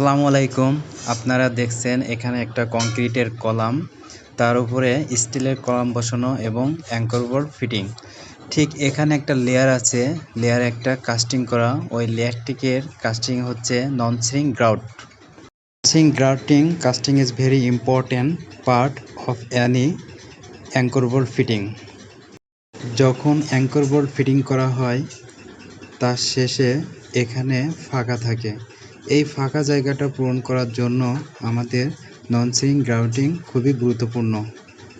আসসালামু আলাইকুম। আপনারা দেখছেন এখানে একটা কংক্রিটের কলাম। তার উপরে স্টিলের কলাম বসানো এবং অ্যাঙ্কর বোর্ড ফিটিং। ঠিক এখানে একটা লেয়ার আছে। লেয়ার একটা কাস্টিং করা। ওই লেয়ারটিকের কাস্টিং হচ্ছে non shrink grout. Shrink grouting, casting is very important part of any anchor board fitting. যখন অ্যাঙ্কর বোর্ড ফিটিং করা হয়, তার শেষে এখানে ফাঁকা থাকে। এই ফাঁকা জায়গাটা পূরণ করার জন্য আমাদের ননসিং গ্রাউটিং খুবই গুরুত্বপূর্ণ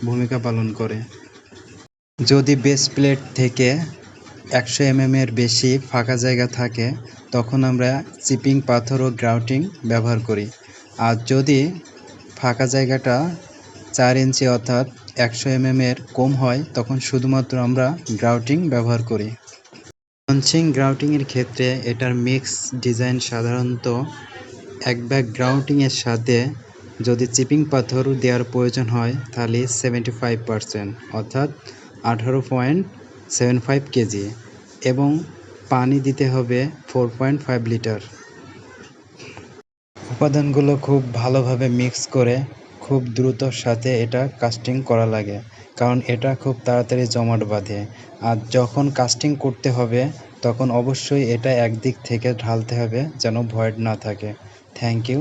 ভূমিকা পালন করে। যদি বেস প্লেট থেকে একশো এমএম এর বেশি ফাঁকা জায়গা থাকে, তখন আমরা চিপিং পাথর ও গ্রাউটিং ব্যবহার করি। আর যদি ফাঁকা জায়গাটা চার ইঞ্চি অর্থাৎ একশো এমএম এর কম হয়, তখন শুধুমাত্র আমরা গ্রাউটিং ব্যবহার করি। লঞ্চিং গ্রাউটিংয়ের ক্ষেত্রে এটার মিক্স ডিজাইন সাধারণত এক ব্যাগ গ্রাউটিংয়ের সাথে যদি চিপিং পাথর দেওয়ার প্রয়োজন হয়, তাহলে সেভেন্টি ফাইভ পারসেন্ট অর্থাৎ আঠারো পয়েন্ট সেভেন ফাইভ কেজি এবং পানি দিতে হবে ফোর পয়েন্ট ফাইভ লিটার উপাদানগুলো খুব ভালোভাবে মিক্স করে খুব দ্রুতর সাথে এটা কাস্টিং করা লাগে, কারণ এটা খুব তাড়াতাড়ি জমাট বাঁধে। আর যখন কাস্টিং করতে হবে, তখন অবশ্যই এটা একদিক থেকে ঢালতে হবে যেন ভয়েড না থাকে। Thank you